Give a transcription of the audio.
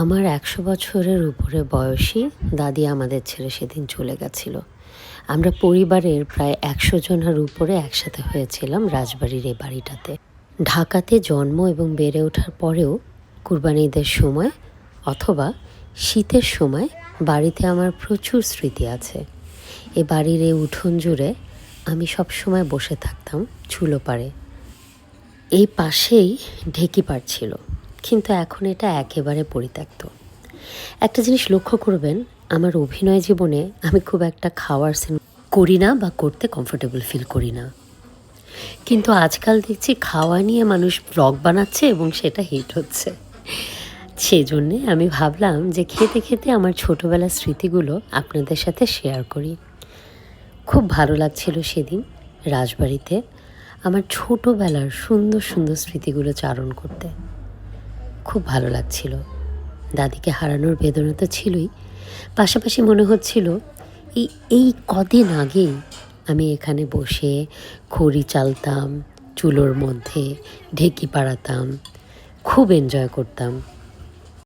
আমার একশো বছরের উপরে বয়সী দাদি আমাদের ছেড়ে সেদিন চলে গেছিল। আমরা পরিবারের প্রায় একশো জনের উপরে একসাথে হয়েছিলাম রাজবাড়ির এই বাড়িটাতে। ঢাকাতে জন্ম এবং বেড়ে ওঠার পরেও কুরবানিদের সময় অথবা শীতের সময় বাড়িতে আমার প্রচুর স্মৃতি আছে। এ বাড়ির এই উঠোন জুড়ে আমি সব সময় বসে থাকতাম চুলো পাড়ে। এই পাশেই ঢেকি পাড় ছিল। কিন্তু এখন এটা একেবারে পরিত্যক্ত। একটা জিনিস লক্ষ্য করবেন, আমার অভিনয় জীবনে আমি খুব একটা খাওয়ার সিন করি না বা করতে কমফোর্টেবল ফিল করি না। কিন্তু আজকাল দেখছি খাওয়া নিয়ে মানুষ ব্লগ বানাচ্ছে এবং সেটা হিট হচ্ছে। সেই জন্যে আমি ভাবলাম যে খেতে খেতে আমার ছোটোবেলার স্মৃতিগুলো আপনাদের সাথে শেয়ার করি। খুব ভালো লাগছিল সেদিন রাজবাড়িতে আমার ছোটোবেলার সুন্দর সুন্দর স্মৃতিগুলো চারণ করতে। খুব ভালো লাগছিল। দাদিকে হারানোর বেদনা তো ছিলই। পাশাপাশি মনে হচ্ছিল, এই এই কদিন আগেই আমি এখানে বসে খড়ি চালতাম, চুলোর মধ্যে ঢেকি পাড়াতাম, খুব এনজয় করতাম।